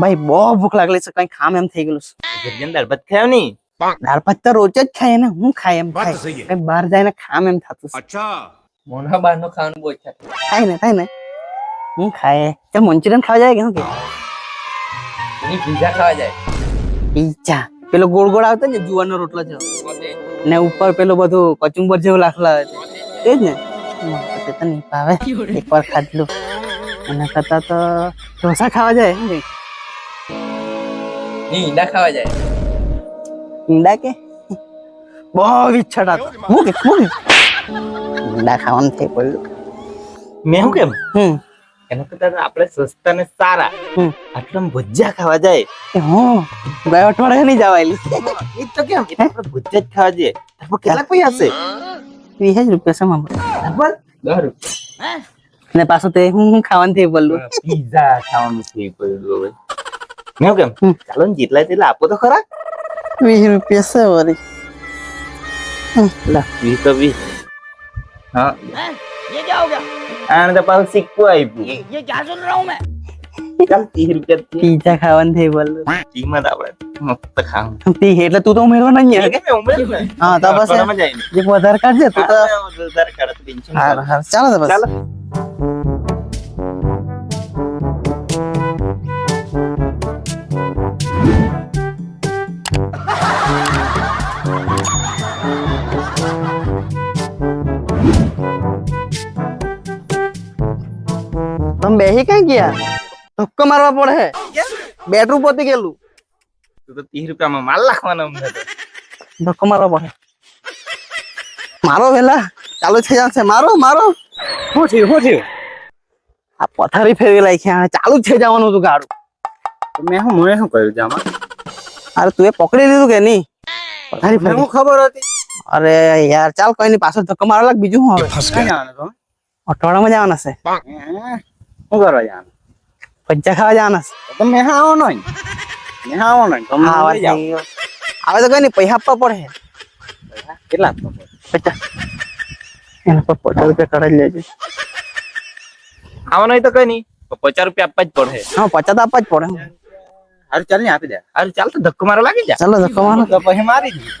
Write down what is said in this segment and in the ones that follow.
ભાઈ બહુ ભૂખ લાગલી છે કઈ ખામ એમ થઈ ગયેલું છે. દાળ ભાત ખાયો ની? દાળ ભાત તો રોજ જ ખાય ને હું ખાય એમ ખાય. બહાર જઈને ખામ એમ થતું છે. મોના બહારનું ખાવાનું બહુ ઈચ્છા થાય. ને થાય ને. હું ખાય. તો મંચુરિયન ખાવા જાય કે શું કે? પીઝા ખાવા જાય. પીઝા પેલો ગોળ ગોળ આવતો ને જુવારનો રોટલો છે ને ઉપર પેલો બધું કચુંબર જેવું લાખલા આવે છે. તે જ ને. તો નહીં ભાવે. એકવાર ખાધલું. એના કરતા તો ઢોસા ખાવા જાય શું કે. ની ઈંડા ખાવા જાય. ઈંડા કે? બહુ ઈચ્છા હતા હું કે હું કે? ઈંડા ખાવાનું થઈ પડ્યું મેં શું કેમ? હમ. એના કરતા આપણે સસ્તા ને સારા. આટલા ભજીયા ખાવા જાય. હું? ગયા અઠવાડિયે નહીં જવાયેલી. એ તો કેમ? આપણે ભજીયા જ ખાવા જઈએ. કેટલાક પૈસા હશે? વીસ જ રૂપિયા છે મામા તાર દસ રૂપિયા. ને પાછું તે હું હું ખાવાનું થઈ પડલું પીઝા ખાવાનું થઈ પડ્યું હવે મેં કેમ હમ. ચાલો ને જેટલા તેટલા આપો તો ખરા વીસ રૂપિયા છે વળી લા વીસ તો વીસ હા ये क्या हो गया આને તો પાછું સિક્કો આપ્યું ये ये क्या सुन रहा हूँ मैं ચાલ ત્રીસ રૂપિયા થી પીઝા ખાવાનું થઈ પડલું કિંમત આપણે મસ્ત ખાવાનું તી એટલે તું તો ઉમેરવા નહીં એ આવે કે મેં ઉમેર્યું ને. હા તો બસ અઠવાડિયામાં જાય ને. જે વધારે કાઢજે તું તો હા, વધારે કાઢે તો tension હાર ચાલે. હાર ચાલો તો બસ ચાલો તમે બેહી ક્યાં ગયા ધક્કો મારવા પડે બેટરું પોતી ગયેલું તું તો ત્રીસ રૂપિયામાં માલ નાખવાનો અમને તો. ધક્કો મારવા પડે મારો વેલા ચાલુ થઈ જશે મારો મારો શું થયું શું થયું આ પથારી ફેરવી લાગી છે ચાલુ જ થઈ જવાનું હતું ગાડું તો મેં શું મને શું કર્યું છે આમાં અરે તું એ પકડી લીધું કે નહીં ફેરવી ખબર હતી? અરે યાર ચાલ કોઈ નહીં પાછળ ધક્કો મારવા લાગ બીજું હું હવે? તમે? અઠવાડિયામાં જવાના છે. હે? શું કરવા જવાનું? પંચા ખાવા જવાના છે. તો મેં હા આવવાનો નહીં મેં હા આવવાનો ને તમે આવે તો કઈ નહીં પૈસા આપવા પડે. કેટલા આપવા પડે? પચાસ. એના પર પચાસ રૂપિયા કરાવી લેજો. આવવાનો નહીં તો કઈ નહીં પચાસ રૂપિયા આપવા જ પડે. હા પચાસ તો આપવા જ પડે. હારું ચાલ ને આપી દે. હારું ચાલ તો ધક્કો મારો લાગી જા. ચાલો ધક્કો મારો. તો પછી મારી દઈએ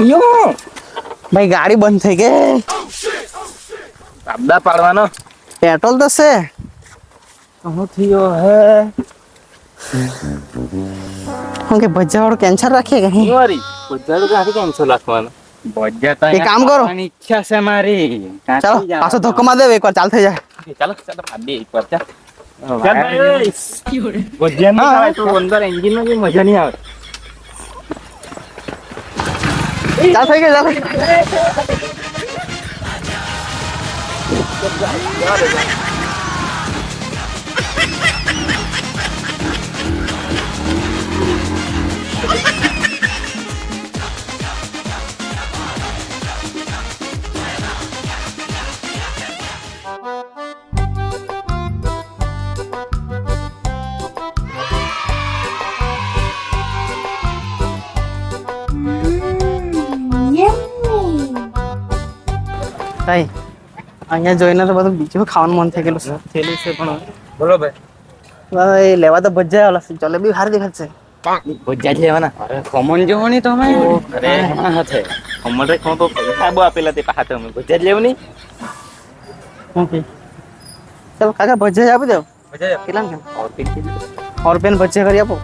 થયું ભાઈ ગાડી બંધ થઈ ગઈ. આપદા પાડવાનો. પેટ્રોલ તો છે. હું થયો હે. હું કે ભજીયા વાળું કેન્સર રાખીએ કે નહીં? મારી બજાર કાઢી કેન્સલ રાખવાનો. એક કામ કરો. ઈચ્છા છે મારી. ચાલો પાછો ધક્કો માં દેવ એકવાર ચાલ થઈ જાય. ચાલો ચાલો આપી એકવાર ચાલ. ચાલ ભાઈ. ભજીયા નહીં તો અંદર એન્જિનમાં મજા નહીં આવે. 나서길 나서길 ભાઈ અહીંયા જોઈને તો બધું બીજું ખાવાનું મન થઈ ગયેલું છે. થેલી છે પણ. બોલો ભાઈ. ભાઈ લેવા તો ભજ્જા વાળા છે. જલેબી હારી છે. ભજ્જા જ લેવાના. અરે ખમણ જેવો નહીં તમે? અરે હા હાથે કોમન રે ખમણ તો સાબો આપેલા તે પાછા તમે. ભજ્જા જ લેવું ઓકે. ચાલો કાકા ભજ્જા આપી દો. ભજ્જા કેટલા ને ઓર કરી સો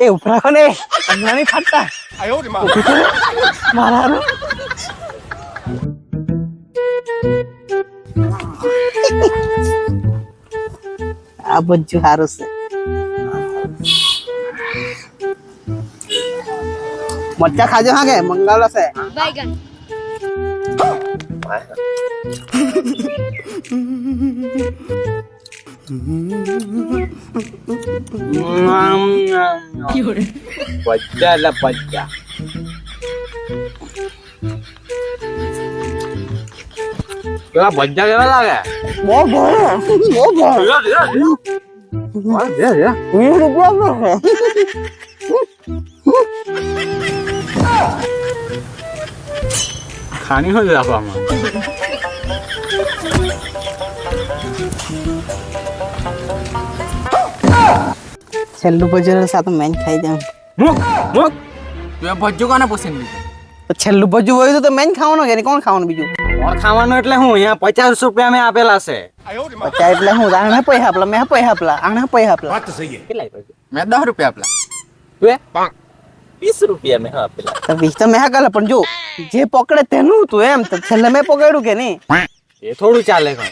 એ ઉભા રાખો ને હમણાં નહીં ફાટતા ઊભી થો ને. મારા હારું. આ બધું સારું છે મરચા ખાજો હા કે મંગાવેલો છે પચ્ચા એટલે પચ્ચા પેલા ભజ్જા કેવા લાગે બહુ બહુ છે ખાની હોય રાખવામાં છેલ્લું ભજન સાથે મેં ખાઈ જાઉં. મુક મુક. તું ભજ્જુ કોને પસંદ લીધું તો છેલ્લું ભજુ હોય તો મેં ખાવાનું કે નહીં? કોણ ખાવાનું બીજું? કોણ ખાવાનું એટલે હું? અહીંયા પચાસ રૂપિયા મેં આપેલા છે. પચાસ એટલે હું? આને પૈસા આપલા મેં પૈસા આપલા આને પૈસા આપલા કેટલા મેં દસ રૂપિયા આપલા. તું એ? વીસ રૂપિયા મેં આપેલા. તો વીસ તો મેં હા પણ જો જે પકડે તેનું તું એમ તો છેલ્લે મેં પકડ્યું કે નહીં? એ થોડું ચાલે કઈ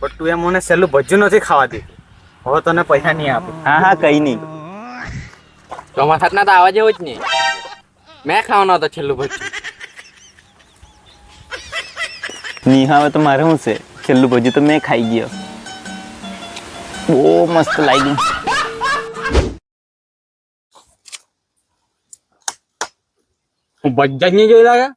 પણ તું એ મને છેલ્લું ભજ્જું નથી ખાવા દીધું હવે તને પૈસા નહીં આપે હા હા કઈ નહીં ચોમાસાના તો આવા જેવું જ નહીં મેં ખાવાનો હતો છેલ્લું ભજ્જુ નહીં હવે તો મારે શું છે છેલ્લું ભજ્જું તો મેં ખાઈ ગયો બહુ મસ્ત લાગ્યું હું ભજ્જા જ નહીં જોઈ લાગે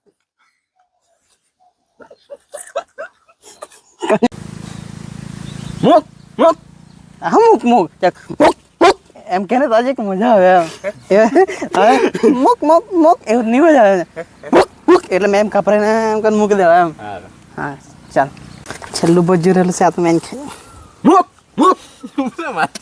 મુક મુક હા મુક મુક મુક મુક. એમ કે ને તો આજે મજા આવે એમ. મુક મુક મુક. એવું નહીં મજા આવે. મુક મુક. એટલે મેં એમ કપડાને એમ કરીને મૂકી દેવા એમ. હા ચાલ. છેલ્લું ભજ્જુ રહેલું છે આ તો મેં ખાઈ. મુક મુક. Thank વાત?